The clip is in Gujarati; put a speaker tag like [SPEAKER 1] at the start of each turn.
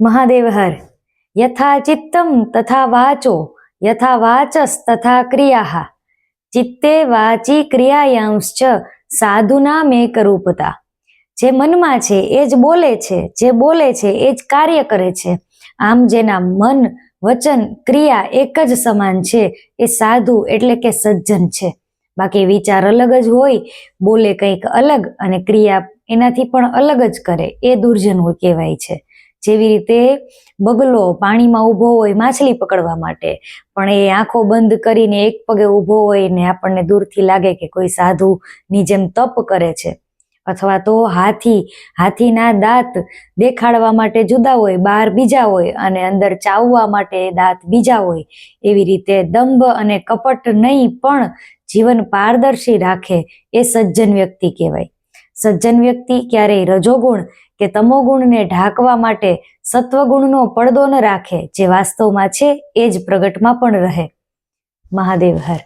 [SPEAKER 1] મહાદેવ હર. યથા ચિત્તમ તથા વાચો, યથા વાચસ તથા ક્રિયા ચિત્તે વાચી ક્રિયાયાંશ્ચ સાધુના મેક રૂપતા જે મનમાં છે, એ જ બોલે છે, જે બોલે છે, એ જ કાર્ય કરે છે. આમ જેના મન, વચન, ક્રિયા એક જ સમાન છે, એ સાધુ એટલે કે સજ્જન છે. બાકી વિચાર અલગ જ હોય, બોલે કંઈક અલગ અને ક્રિયા એનાથી પણ અલગ જ કરે, એ દુર્જન કહેવાય છે. જેવી રીતે બગલો પાણીમાં ઊભો હોય માછલી પકડવા માટે. પણ એ આંખો બંધ કરીને એક પગે ઊભો હોય ને આપણને દૂરથી લાગે કે કોઈ સાધુની જેમ તપ કરે છે. અથવા તો હાથી, હાથીના દાંત દેખાડવા માટે જુદા હોય, બહાર બીજા હોય અને અંદર ચાવવા માટે દાંત બીજા હોય. એવી રીતે દંભ અને કપટ નહીં પણ જીવન પારદર્શી રાખે એ સજ્જન વ્યક્તિ કહેવાય. સજ્જન વ્યક્તિ ક્યારેય રજોગુણ કે તમોગુણને ઢાંકવા માટે સત્વગુણનો પડદો ન રાખે, જે વાસ્તવમાં છે, એ જ પ્રગટમાં પણ રહે. મહાદેવ હર.